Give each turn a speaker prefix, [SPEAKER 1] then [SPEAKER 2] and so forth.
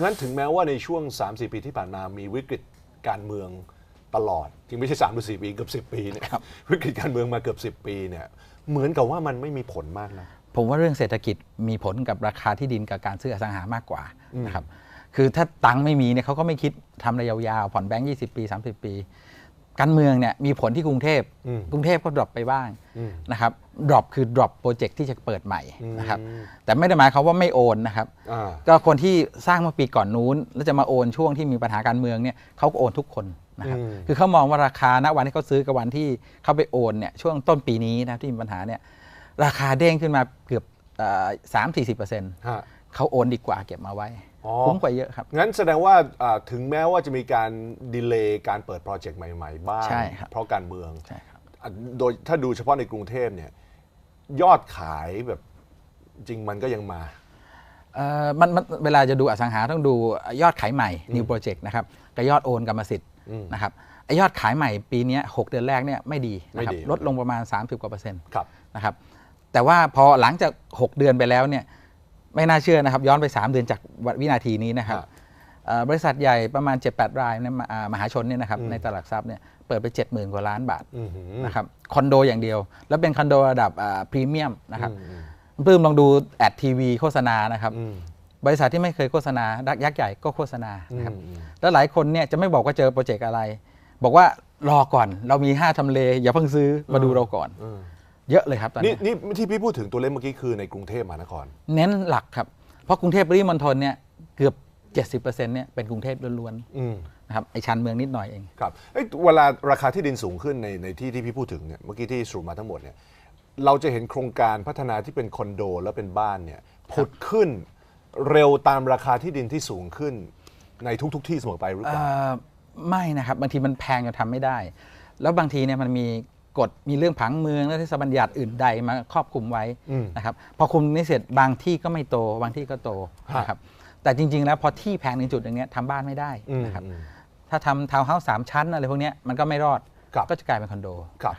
[SPEAKER 1] งั้นถึงแม้ว่าในช่วง 3-4 ปีที่ผ่านมามีวิกฤตการเมืองตลอดจริงไม่ใช่3หรือ4ปีเกือบ 10 ปีเนี่ยวิกฤตการเมืองมาเกือบ 10 ปีเนี่ยเหมือนกับว่ามันไม่มีผลมากนะ
[SPEAKER 2] ผมว่าเรื่องเศรษฐกิจมีผลกับราคาที่ดินกับการซื้ออสังหามากกว่านะครับคือถ้าตังค์ไม่มีเนี่ยเขาก็ไม่คิดทำระยะยาวๆผ่อนแบงค์20 ปี 30 ปี การเมืองเนี่ยมีผลที่กรุงเทพ
[SPEAKER 1] อืม
[SPEAKER 2] กรุงเทพก็ดรอปไปบ้าง
[SPEAKER 1] อืม
[SPEAKER 2] นะครับดรอปคือดรอปโปรเจกต์ที่จะเปิดใหม่นะครับ
[SPEAKER 1] อืม
[SPEAKER 2] แต่ไม่ได้หมายความว่าไม่โอนนะครับ
[SPEAKER 1] อ่า
[SPEAKER 2] ก็คนที่สร้างเมื่อปีก่อนนู้น แล้วจะมาโอนช่วงที่มีปัญหาการเมืองเนี่ยเขาก็โอนทุกคนนะครับ
[SPEAKER 1] อืม
[SPEAKER 2] คือเขามองว่าราคาณวันที่เขาซื้อกับวันที่เขาไปโอนเนี่ยช่วงต้นปีนี้นะที่มีปัญหาเนี่ยราคาเด้งขึ้นมาเกือบสามสี่สิบเปอร์เซ็นต์
[SPEAKER 1] ฮะ
[SPEAKER 2] เขาโอนดีกว่าเก็บมาไว้
[SPEAKER 1] อ๋อ
[SPEAKER 2] คุ้มกว่าเยอะครับ
[SPEAKER 1] งั้นแสดงว่าอ่าถึงแม้ว่าจะมีการดีเลย์การเปิดโปรเจกต์ใหม่ ๆ บ้าง
[SPEAKER 2] ใช่ครับ
[SPEAKER 1] เพราะการเมือง
[SPEAKER 2] ใช่ครับ
[SPEAKER 1] อะโดยถ้าดูเฉพาะในกรุงเทพเนี่ยยอดขายแบบจริงมันก็ยังมา
[SPEAKER 2] เอ่อมันมันเวลาจะดูอสังหาต้องดูยอดขายใหม่ new project นะครับกับยอดโอนกรรมสิทธิ์
[SPEAKER 1] อืม
[SPEAKER 2] นะครับไอยอดขายใหม่ปีเนี้ยหกเดือนแรกเนี่ยไม่ดีนะครับ
[SPEAKER 1] ไม่ดี
[SPEAKER 2] ลดลงประมาณ 30กว่าเปอร์เซ็นต์
[SPEAKER 1] ครับ
[SPEAKER 2] นะครับแต่ว่าพอหลังจาก 6 เดือนไปแล้วเนี่ย ไม่น่าเชื่อนะครับ ย้อนไป 3 เดือนจากวินาทีนี้นะครับ
[SPEAKER 1] ฮะ
[SPEAKER 2] เอ่อบริษัทใหญ่ประมาณ 7-8 รายเนี่ยมาอ่ามหาชนเนี่ยนะครับในตลาดหลักทรัพย์เนี่ยเปิดไป 70,000 กว่าล้านบาท
[SPEAKER 1] อื้อหือ
[SPEAKER 2] นะครับคอนโดอย่างเดียว แล้วเป็นคอนโดระดับพรีเมียมนะครับ
[SPEAKER 1] อืม
[SPEAKER 2] ปลื้มลองดูแอดทีวีโฆษณานะครับ
[SPEAKER 1] อืม
[SPEAKER 2] บริษัทที่ไม่เคยโฆษณายักษ์ใหญ่ก็โฆษณานะครับ
[SPEAKER 1] อืม
[SPEAKER 2] แล้วหลายคนเนี่ยจะไม่บอกว่าเจอโปรเจกต์อะไร บอกว่ารอก่อนเรามี 5ทำเล อย่าเพิ่งซื้อมาดูเราก่อน
[SPEAKER 1] อืม
[SPEAKER 2] เยอะเลยครับตอน
[SPEAKER 1] นี่
[SPEAKER 2] นี้
[SPEAKER 1] นี่ที่พี่พูดถึงตัวเลขเมื่อกี้คือในกรุงเทพมหานคร
[SPEAKER 2] เน้นหลักครับ เพราะกรุงเทพปริมณฑลเนี่ยเกือบ 70%เนี่ยเป็นกรุงเทพล้วน
[SPEAKER 1] อืม
[SPEAKER 2] ๆนะครับไอชันเมืองนิดหน่อยเอง
[SPEAKER 1] ครับเอ้ยเวลาราคาที่ดินสูงขึ้นในในที่ที่พี่พูดถึงเนี่ยเมื่อกี้ที่สรุปมาทั้งหมดเนี่ยเราจะเห็นโครงการพัฒนาที่เป็นคอนโดแล้วเป็นบ้านเนี่ยผุดขึ้นเร็วตามราคาที่ดินที่สูงขึ้นในทุกๆที่เสมอไปหรือเป
[SPEAKER 2] เอ่
[SPEAKER 1] ล่า
[SPEAKER 2] อไม่นะครับบางทีมันแพงจนทำไม่ได้ แล้วบางทีเนี่ยมันมี กฎมีเรื่องผังเมืองและที่บัญญัติอื่นใดมาครอบคลุมไว้
[SPEAKER 1] อืม
[SPEAKER 2] นะครับพอคุมนี่เสร็จบางที่ก็ไม่โตบางที่ก็โต
[SPEAKER 1] ฮะ
[SPEAKER 2] นะครับแต่จริง ๆ แล้วพอที่แพงในจุดอย่างเนี้ยทำบ้านไม่ได้
[SPEAKER 1] อืม
[SPEAKER 2] นะครับ
[SPEAKER 1] อืม
[SPEAKER 2] ถ้าทำทาวน์เฮาส์สามชั้นอะไรพวกเนี้ยมันก็ไม่รอด
[SPEAKER 1] ครับ
[SPEAKER 2] ก็จะกลายเป็นคอนโด
[SPEAKER 1] ครับ